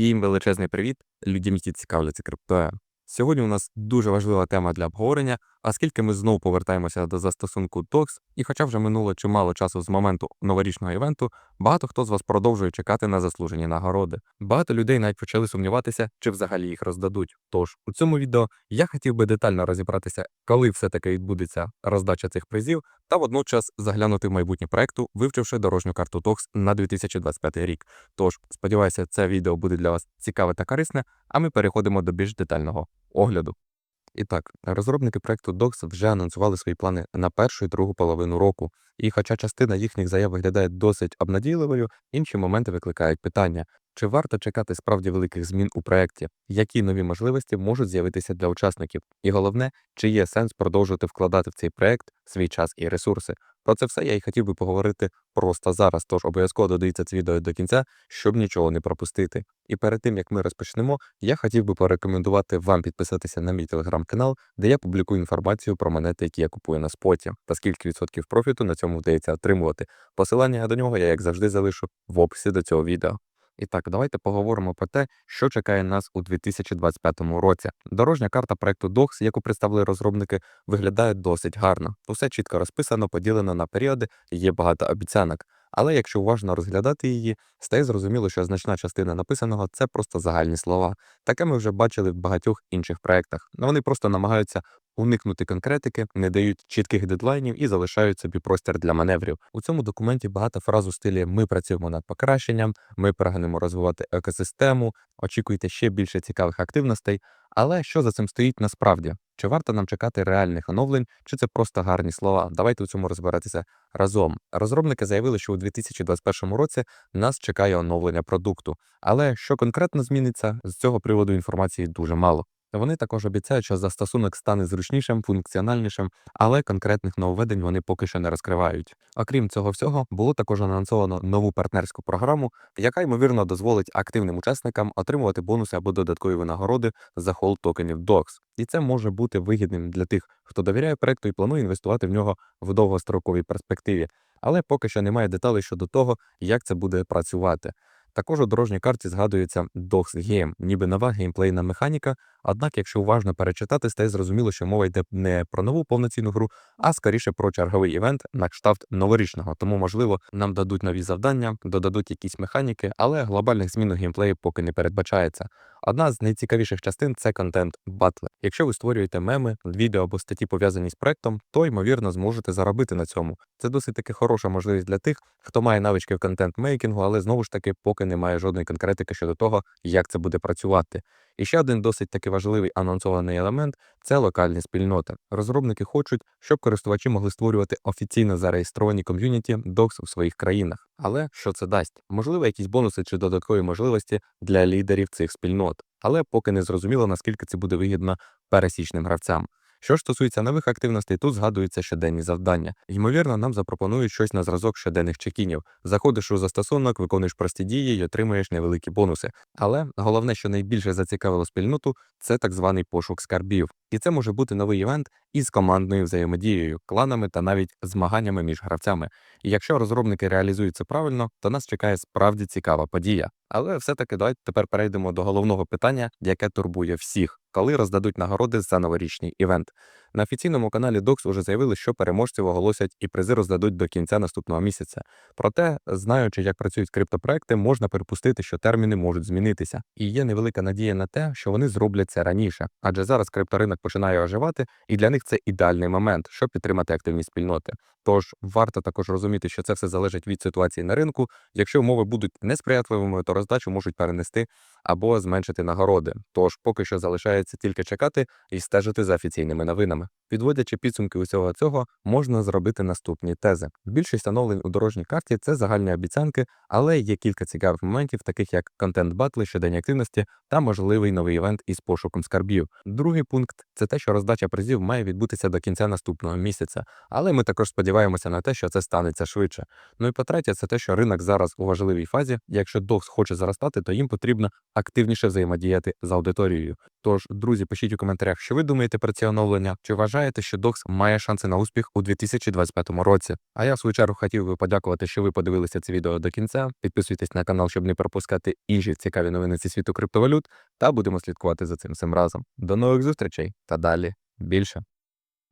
Всім величезний привіт, людям, які цікавляться криптою. Сьогодні у нас дуже важлива тема для обговорення, оскільки ми знову повертаємося до застосунку DOX, і хоча вже минуло чимало часу з моменту новорічного івенту, багато хто з вас продовжує чекати на заслужені нагороди. Багато людей навіть почали сумніватися, чи взагалі їх роздадуть. Тож у цьому відео я хотів би детально розібратися, коли все-таки відбудеться роздача цих призів, та водночас заглянути в майбутнє проекту, вивчивши дорожню карту TOX на 2025 рік. Тож сподіваюся, це відео буде для вас цікаве та корисне, а ми переходимо до більш детального огляду. І так, розробники проекту Docs вже анонсували свої плани на першу і другу половину року. І хоча частина їхніх заяв виглядає досить обнадійливою, інші моменти викликають питання: чи варто чекати справді великих змін у проєкті, які нові можливості можуть з'явитися для учасників, і головне, чи є сенс продовжувати вкладати в цей проєкт свій час і ресурси. Про це все я і хотів би поговорити просто зараз. Тож обов'язково додивіться це відео до кінця, щоб нічого не пропустити. І перед тим як ми розпочнемо, я хотів би порекомендувати вам підписатися на мій телеграм-канал, де я публікую інформацію про монети, які я купую на споті, та скільки відсотків профіту на цьому вдається отримувати. Посилання до нього я, як завжди, залишу в описі до цього відео. І так, давайте поговоримо про те, що чекає нас у 2025 році. Дорожня карта проекту DOX, яку представили розробники, виглядає досить гарно. Усе чітко розписано, поділено на періоди, є багато обіцянок. Але якщо уважно розглядати її, стає зрозуміло, що значна частина написаного це просто загальні слова. Таке ми вже бачили в багатьох інших проектах. Вони просто намагаються уникнути конкретики, не дають чітких дедлайнів і залишають собі простір для маневрів. У цьому документі багато фраз у стилі Ми працюємо над покращенням, ми прагнемо розвивати екосистему, очікуйте ще більше цікавих активностей. Але що за цим стоїть насправді? Чи варто нам чекати реальних оновлень, чи це просто гарні слова? Давайте у цьому розбиратися разом. Розробники заявили, що у 2021 році нас чекає оновлення продукту. Але що конкретно зміниться, з цього приводу інформації дуже мало. Вони також обіцяють, що застосунок стане зручнішим, функціональнішим, але конкретних нововведень вони поки що не розкривають. Окрім цього всього, було також анонсовано нову партнерську програму, яка ймовірно дозволить активним учасникам отримувати бонуси або додаткові винагороди за холд токенів DOX. І це може бути вигідним для тих, хто довіряє проекту і планує інвестувати в нього в довгостроковій перспективі. Але поки що немає деталей щодо того, як це буде працювати. Також у дорожній карті згадується Dogs Game, ніби нова геймплейна механіка. Однак, якщо уважно перечитати, стає зрозуміло, що мова йде не про нову повноцінну гру, а скоріше про черговий івент на кшталт новорічного. Тому, можливо, нам дадуть нові завдання, додадуть якісь механіки, але глобальних змін у геймплеї поки не передбачається. Одна з найцікавіших частин це контент батли. Якщо ви створюєте меми, відео або статті пов'язані з проектом, то ймовірно зможете заробити на цьому. Це досить таки хороша можливість для тих, хто має навички в контент-мейкінгу, але знову ж таки поки немає жодної конкретики щодо того, як це буде працювати. І ще один досить таки важливий анонсований елемент це локальні спільноти. Розробники хочуть, щоб користувачі могли створювати офіційно зареєстровані ком'юніті докс у своїх країнах. Але що це дасть? Можливо, якісь бонуси чи додаткові можливості для лідерів цих спільнот. Але поки не зрозуміло, наскільки це буде вигідно пересічним гравцям. Що ж стосується нових активностей, тут згадуються щоденні завдання. Ймовірно, нам запропонують щось на зразок щоденних чекінів. Заходиш у застосунок, виконуєш прості дії і отримуєш невеликі бонуси. Але головне, що найбільше зацікавило спільноту, це так званий пошук скарбів. І це може бути новий івент із командною взаємодією, кланами та навіть змаганнями між гравцями. І якщо розробники реалізують це правильно, то нас чекає справді цікава подія. Але все-таки давайте тепер перейдемо до головного питання, яке турбує всіх, коли роздадуть нагороди за новорічний івент. На офіційному каналі Докс уже заявили, що переможців оголосять і призи роздадуть до кінця наступного місяця. Проте, знаючи, як працюють криптопроекти, можна припустити, що терміни можуть змінитися. І є невелика надія на те, що вони зроблять це раніше, адже зараз крипторинок починає оживати, і для них це ідеальний момент, щоб підтримати активні спільноти. Тож варто також розуміти, що це все залежить від ситуації на ринку. Якщо умови будуть несприятливими, то роздачу можуть перенести або зменшити нагороди. Тож поки що залишається тільки чекати і стежити за офіційними новинами. Підводячи підсумки усього цього, можна зробити наступні тези. Більшість оновлень у дорожній карті це загальні обіцянки, але є кілька цікавих моментів, таких як контент батли, щоденні активності та можливий новий івент із пошуком скарбів. Другий пункт це те, що роздача призів має відбутися до кінця наступного місяця, але ми також сподіваємося, сподіваємося на те, що це станеться швидше. Ну і по-третє, це те, що ринок зараз у важливій фазі. Якщо DOX хоче зростати, то їм потрібно активніше взаємодіяти з аудиторією. Тож, друзі, пишіть у коментарях, що ви думаєте про ці оновлення, чи вважаєте, що DOX має шанси на успіх у 2025 році. А я в свою чергу хотів би подякувати, що ви подивилися це відео до кінця. Підписуйтесь на канал, щоб не пропускати інші цікаві новини зі світу криптовалют, та будемо слідкувати за цим всім разом. До нових зустрічей та далі більше.